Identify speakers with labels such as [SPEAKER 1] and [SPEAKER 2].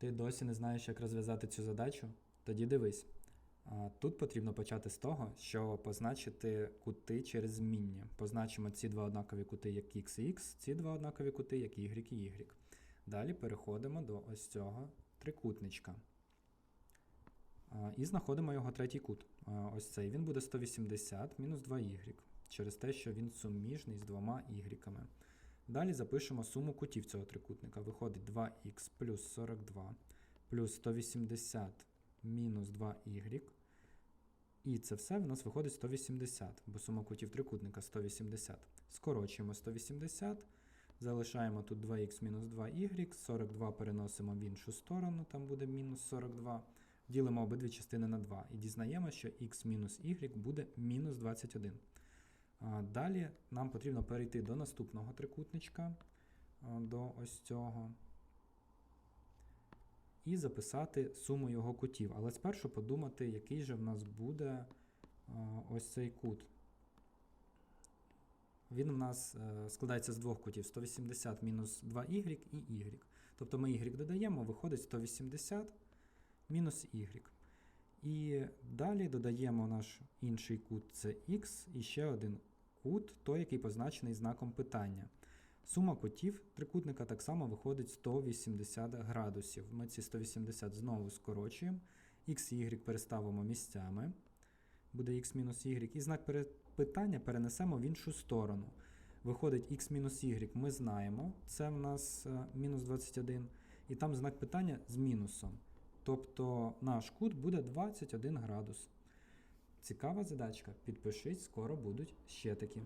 [SPEAKER 1] Ти досі не знаєш, як розв'язати цю задачу? Тоді дивись. Тут потрібно почати з того, що позначити кути через змінні. Позначимо ці два однакові кути як x і x, ці два однакові кути як y і y. Далі переходимо до ось цього трикутничка. І знаходимо його третій кут. Ось цей. Він буде 180 мінус 2y, через те, що він суміжний з двома y. Далі запишемо суму кутів цього трикутника. Виходить 2х плюс 42 плюс 180 мінус 2y. І це все в нас виходить 180, бо сума кутів трикутника 180. Скорочуємо 180, залишаємо тут 2х мінус 2y, 42 переносимо в іншу сторону, там буде мінус 42. Ділимо обидві частини на 2 і дізнаємо, що х мінус y буде мінус 21. Далі нам потрібно перейти до наступного трикутничка, до ось цього, і записати суму його кутів. Але спершу подумати, який же в нас буде ось цей кут. Він у нас е, складається з двох кутів: 180 мінус 2y і y. Тобто ми y додаємо, виходить 180 мінус y. І далі додаємо наш інший кут це x і ще один кут, той, який позначений знаком питання. Сума кутів трикутника так само виходить 180 градусів. Ми ці 180 знову скорочуємо, x y переставимо місцями, буде x мінус y, і знак питання перенесемо в іншу сторону. Виходить x мінус y, ми знаємо, це в нас е, мінус 21, і там знак питання з мінусом. Тобто наш кут буде 21 градус. Цікава задачка. Підпишись, скоро будуть ще такі.